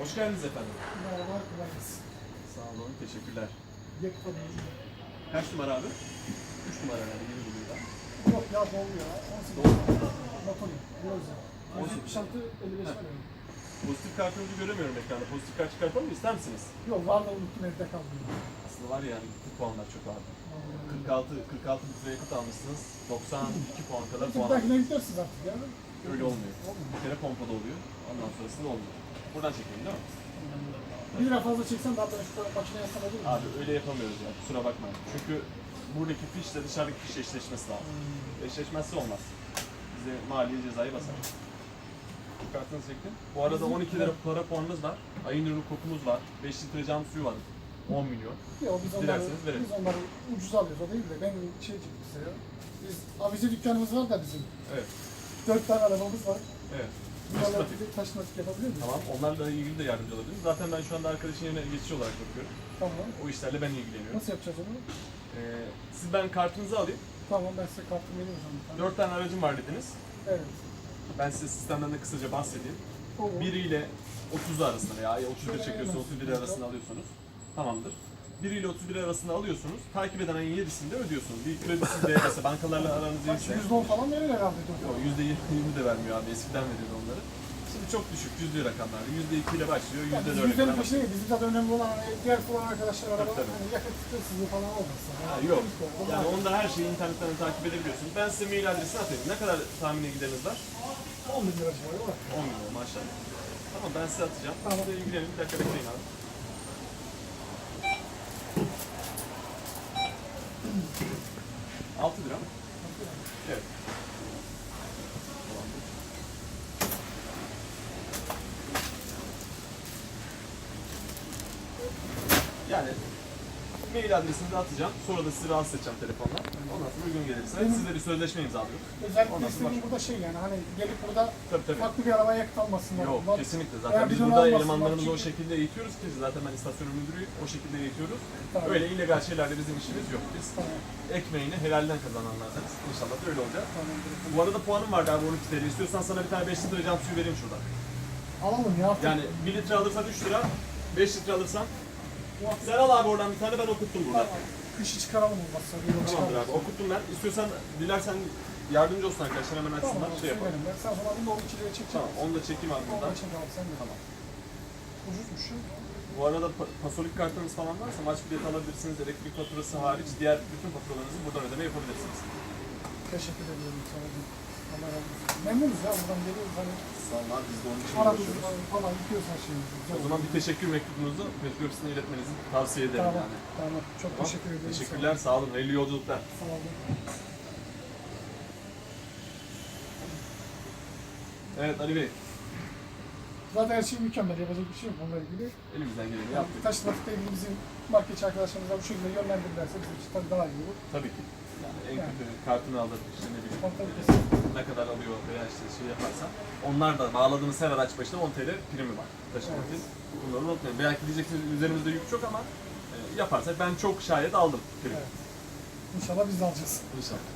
Hoş geldiniz efendim. Merhaba, kolay gelsin. Sağ olun, teşekkürler. Tabii. Kaç numara abi? 3 numara herhalde, yeni buluyor da. Yok ya dolu ya. 18 Dolu. Motoru. Biraz ya. 176, 55 var. Pozitif kartınızı göremiyorum ekranda. Pozitif kart çıkartalım mı? İster misiniz? Yok var da unuttum evde kaldı. Aslında var ya yani gitti puanlar çok abi. 46, 46 litre yakıt almışsınız. 92 puan kadar puan dahakine gidersiniz artık ya. Öyle olmuyor. Bir kere pompada oluyor. Ondan sonrasında olmuyor. Buradan çekelim değil mi? Bir lira fazla çeksen daha ben şu makineye yapsam olur mu? Abi öyle yapamıyoruz ya. Kusura bakmayın. Çünkü buradaki fişle dışarıdaki fiş eşleşmesi lazım. Hmm. Eşleşmezse olmaz. Bize maliye cezayı basar. Kartınızı çektim. Bu arada 12 lira para puanınız var. Ayın ürünü kokumuz var. 5 litre cam suyu var. 10 milyon. Yok biz onları, Dilerseniz verelim. biz onları ucuz alıyoruz o değil de ben şey çıktı size ya. Biz avize dükkanımız var da bizim. Evet. Dört tane arabamız var. Evet. Bunlarla Taşımatik. bize taşımatik yapabilir miyiz? Tamam. Onlarla ilgili de yardımcı olabilirim. Zaten ben şu anda arkadaşın yerine geçici olarak bakıyorum. Tamam. O işlerle ben ilgileniyorum. Nasıl yapacağız onu? Ee, siz ben kartınızı alayım. Tamam ben size kartımı vereyim o zaman. bir tane. 4 tane aracım var dediniz. Evet. Ben size sistemden de kısaca bahsedeyim. Olur. 1 ile 30 arasında veya 31 çekiyorsunuz 31 arasında alıyorsunuz. Tamamdır. 1 ile 31 arasında alıyorsunuz. Takip eden ayın 7'sinde ödüyorsunuz. Bir kredisi değerse bankalarla aranız iyiyse. yüzde on falan verir herhalde. Yok %20 de vermiyor abi. Eskiden veriyordu onları. Şimdi çok düşük cüzdü rakamlar. %2 ile başlıyor. Yani biz %4 yüzdenin ile peşine değil. Bizim zaten önemli olan hani diğer kullanan arkadaşlar araba tabii. hani yakıt hırsızlığı falan olmasın. Ha, yok. Yani onda her şeyi internetten takip edebiliyorsunuz. Ben size mail adresini atayım. Ne kadar tahmini gideriniz var? 10 bin lira civarı var. 10 milyon maşallah. Tamam ben size atacağım. Tamam. Size ilgilenin. Bir dakika bekleyin abi. Altı lira mı? Evet. Yani mail adresini de atacağım. Sonra da sizi rahatsız edeceğim telefonla. Ondan sonra uygun gelirse sizle bir sözleşme imzalıyoruz. Özellikle Ondan sonra istediğim burada şey yani hani gelip burada Tabii tabii. farklı bir arabaya yakıt almasınlar. Yok Bunlar- kesinlikle Eğer zaten biz bidon burada almasınlar elemanlarımızı o çünkü- şekilde eğitiyoruz ki zaten ben istasyon müdürüyüm o şekilde eğitiyoruz. Tamam. Öyle illegal şeylerle bizim işimiz yok. Biz Tamam. ekmeğini helalden kazananlardanız. İnşallah da öyle olacak. Tamamdır. Bu arada puanım vardı abi 12 TL. İstiyorsan sana bir tane 5 litre cam suyu vereyim şuradan. Alalım ya. Yani 1 litre alırsan 3 lira, 5 litre alırsan sen al abi oradan bir tane ben okuttum burada. Tamam. Kışı çıkaralım olmazsa. Tamamdır çıkaralım. abi okuttum ben. İstiyorsan dilersen yardımcı olsun arkadaşlar hemen Tamam. açsınlar şey yapalım. Ben sen sonra bunu 12 liraya çekeceğim. Tamam onu da çekeyim abi Onu buradan. da çek abi sen de. Tamam. Ucuzmuş ya. Bu arada pa- pasolik kartınız falan varsa maç bileti alabilirsiniz. Elektrik faturası hariç diğer bütün faturalarınızı buradan ödeme yapabilirsiniz. Teşekkür ediyorum sana. Allah razı olsun. Memnunuz ya buradan geliyoruz hani Sağ olun abi biz de onun için aradığımız uğraşıyoruz. falan yıkıyoruz her şeyimizi. O zaman bir teşekkür mektubunuzu Ofisi'ne iletmenizi tavsiye ederim Tamam, yani. tamam. Çok Tamam. teşekkür ederim. Teşekkürler, sağ olun. Hayırlı yolculuklar. Sağ olun. Evet Ali Bey, Zaten her şey mükemmel. Yapacak bir şey yok onunla ilgili. elimizden geleni yaptık. taş trafikte ilgili bizim marketçi arkadaşlarımızla bu şekilde yönlendirirlerse bizim için tabii daha iyi olur. Tabii ki. Yani en kötü kartını alır, işte ne bileyim, ne kadar alıyor veya işte şey yaparsan. Onlar da bağladığınız her araç başına 10 TL primi var. Taşımak için. Bunları unutmayın. Belki diyeceksiniz üzerimizde yük çok ama e, yaparsak ben çok şayet aldım primi. Evet. İnşallah biz de alacağız. İnşallah.